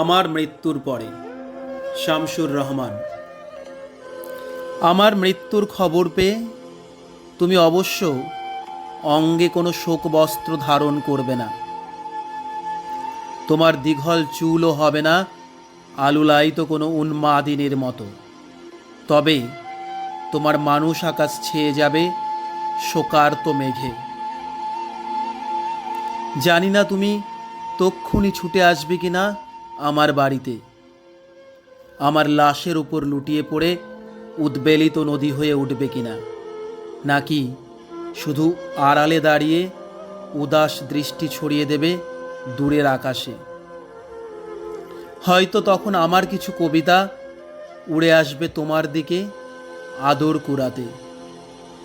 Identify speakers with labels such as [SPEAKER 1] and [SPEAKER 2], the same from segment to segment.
[SPEAKER 1] আমার মৃত্যুর পরে। শামসুর রহমান, আমার মৃত্যুর খবর পেয়ে তুমি অবশ্য অঙ্গে কোনো শোকবস্ত্র ধারণ করবে না। তোমার দীঘল চুলও হবে না, আলুলায়িত কোনো উন্মাদিনের মতো। তবে তোমার মানুষ আকাশ ছেয়ে যাবে, শোকার্ত মেঘে। জানি না তুমি তক্ষুনি ছুটে আসবে কি না আমার বাড়িতে। আমার লাশের উপর লুটিয়ে পড়ে উদ্বেলিত নদী হয়ে উঠবে কিনা? নাকি শুধু আড়ালে দাঁড়িয়ে উদাস দৃষ্টি ছড়িয়ে দেবে দূরের আকাশে? হয়তো তখন আমার কিছু কবিতা উড়ে আসবে তোমার দিকে আদর কুড়াতে।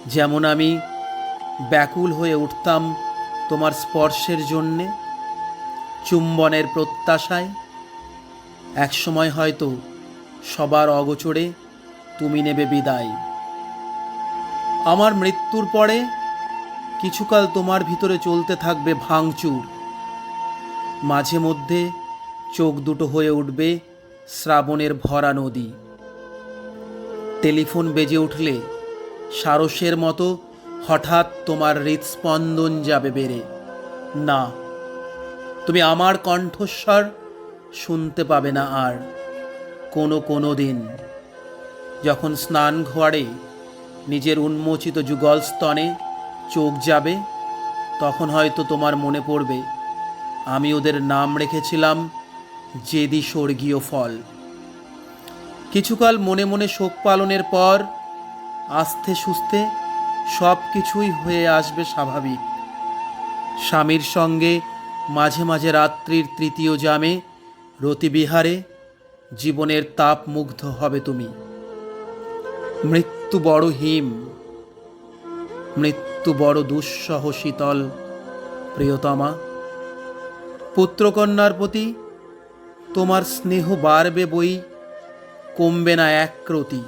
[SPEAKER 1] যেমন আমি ব্যাকুল হয়ে উঠতাম তোমার স্পর্শের জন্যে, চুম্বনের প্রত্যাশায় একসময় হয়তো সবার অগোচরে তুমি নেবে বিদায়। আমার মৃত্যুর পরে কিছুকাল তোমার ভিতরে চলতে থাকবে ভাঙচুর। মাঝে মধ্যে চোখ দুটো হয়ে উঠবে শ্রাবণের ভরা নদী। টেলিফোন বেজে উঠলে সারসের মতো হঠাৎ তোমার হৃৎস্পন্দন যাবে বেড়ে। না, তুমি আমার কণ্ঠস্বর শুনতে পাবে না আর কোনো কোনো দিন। যখন স্নান ঘোয়াড়ে নিজের উন্মোচিত যুগল স্তনে চোখ যাবে, তখন হয়তো তোমার মনে পড়বে, আমি ওদের নাম রেখেছিলাম জেদি স্বর্গীয় ফল। কিছুকাল মনে মনে শোক পালনের পর আস্তে সুস্থে সব কিছুই হয়ে আসবে স্বাভাবিক। স্বামীর সঙ্গে মাঝে মাঝে রাত্রির তৃতীয় জামে রতিবিহারে, জীবনের তাপ মুগ্ধ হবে তুমি। মৃত্যু বড় হিম, মৃত্যু বড় দুঃসহ শীতল, প্রিয়তমা। পুত্রকন্যার প্রতি তোমার স্নেহ বাড়বে বই, কমবে না একরতি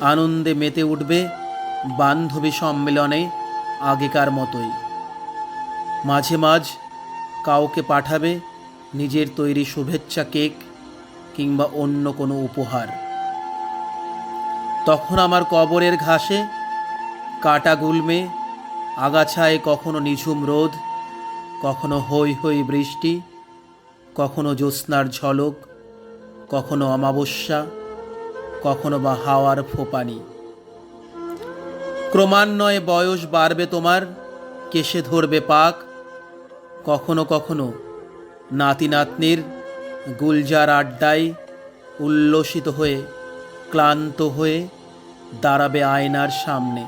[SPEAKER 1] আনন্দে মেতে উঠবে বান্ধবী সম্মেলনে আগেকার মতোই। মাঝে মাঝ কাউকে পাঠাবে নিজের তৈরি শুভেচ্ছা কেক কিংবা অন্য কোনো উপহার। তখন আমার কবরের ঘাসে কাটা গুলমে, আগাছায় কখনো নিঝুম রোদ, কখনো হৈ হৈ বৃষ্টি, কখনো জ্যোৎস্নার ঝলক, কখনো অমাবস্যা, কখনো বা হাওয়ার ফোপানি। ক্রমান্বয়ে বয়স বাড়বে তোমার, কেশে ধরবে পাক, কখনো কখনো নাতি নাতনির গুলজার আড্ডায় উল্লসিত হয়ে, ক্লান্ত হয়ে দাঁড়াবে আয়নার সামনে।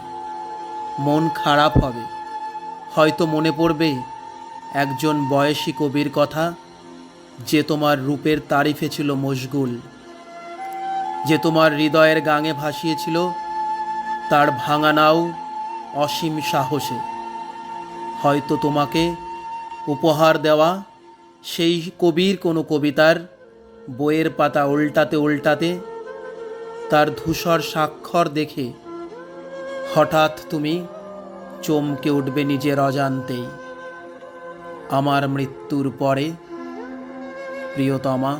[SPEAKER 1] মন খারাপ হবে। হয়তো মনে পড়বে, একজন বয়সী কবির কথা যে তোমার রূপের তারিফে ছিল মশগুল, যে তোমার হৃদয়ের গাঙে ভাসিয়েছিল তার ভাঙা নাও অসীম সাহসে। হয়তো তোমাকে উপহার দেওয়া সেই কবির কোনো কবিতার বইয়ের পাতা উল্টাতে উল্টাতে তার ধূসর স্বাক্ষর দেখে হঠাৎ তুমি চমকে উঠবে নিজের অজান্তেই। আমার মৃত্যুর পরে, প্রিয়তমা